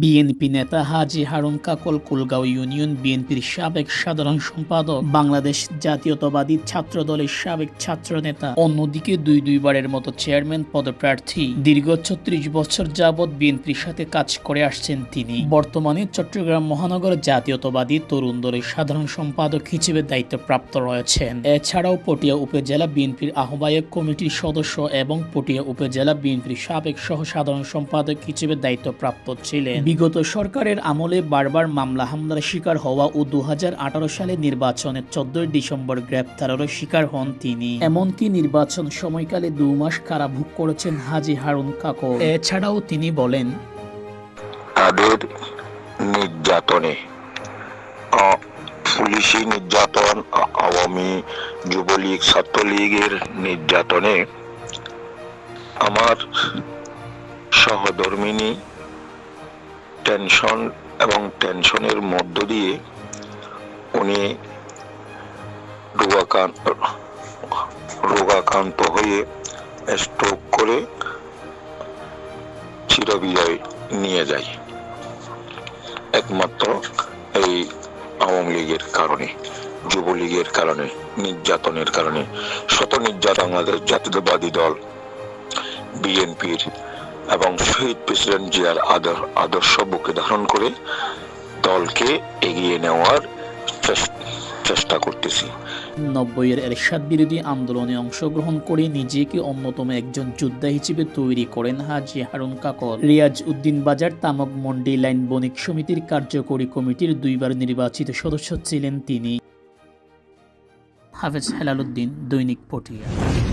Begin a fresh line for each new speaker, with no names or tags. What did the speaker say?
BNP নেতা হাজি Harun কাকল Kulgaon union বিএনপির সাবেক সাধারণ সম্পাদক, বাংলাদেশ জাতীয়তাবাদী ছাত্র দলের সাবেক ছাত্র নেতা, অন্যদিকে দুই দুইবারের মতো চেয়ারম্যান পদপ্রার্থী। দীর্ঘ ছত্রিশ বছর যাবৎ বিএনপির সাথে কাজ করে আসছেন তিনি। বর্তমানে চট্টগ্রাম মহানগর জাতীয়তাবাদী তরুণ দলের সাধারণ সম্পাদক হিসেবে দায়িত্বপ্রাপ্ত রয়েছেন। এছাড়াও পটিয়া উপজেলা বিএনপির আহ্বায়ক কমিটির সদস্য এবং পটিয়া উপজেলা বিএনপির সাবেক সহ সাধারণ সম্পাদক হিসেবে দায়িত্বপ্রাপ্ত ছিলেন। বিগত সরকারের আমলে বারবার মামলা হামলার শিকার হওয়া ও দু সালে নির্বাচনের চোদ্দই ডিসেম্বর গ্রেপ্তারেরও শিকার হন তিনি। এমনকি নির্বাচন সময়কালে দু মাস কারাভোগ করেছেন হাজি হারুন কাকর এছাড়াও তিনি বলেন,
তাদের নির্যাতনে পুলিশি নির্যাতন আওয়ামী যুবলীগ, ছাত্রলীগের নির্যাতনে আমার সহধর্মিনী টেনশন এবং টেনশনের মধ্য দিয়ে উনি রোগাকান্ত রোগাক্রান্ত হয়ে স্ট্রোক করে চিরবিজয় নিয়ে যায়। একমাত্র এই আওয়ামী লীগের কারণে, যুবলীগের কারণে, নির্যাতনের কারণে। শত নির্যাতন আমাদের জাতীয়তাবাদী দল, বিএনপির এবং শহীদ প্রেসিডেন্ট জিয়ার আদর- আদর্শ বুকে ধারণ করে দলকে এগিয়ে নেওয়ার চেষ্টা করতেছি।
নব্বইয়ের এরশাদ বিরোধী আন্দোলনে অংশগ্রহণ করে নিজেকে অন্যতম একজন যোদ্ধা হিসেবে তৈরি করেন হাজি হারুন কাকর রিয়াজ উদ্দিন বাজার তামক মন্ডি লাইন বণিক সমিতির কার্যকরী কমিটির দুইবার নির্বাচিত সদস্য ছিলেন তিনি। হাফেজ হেলালুদ্দিন দৈনিক পটিয়া।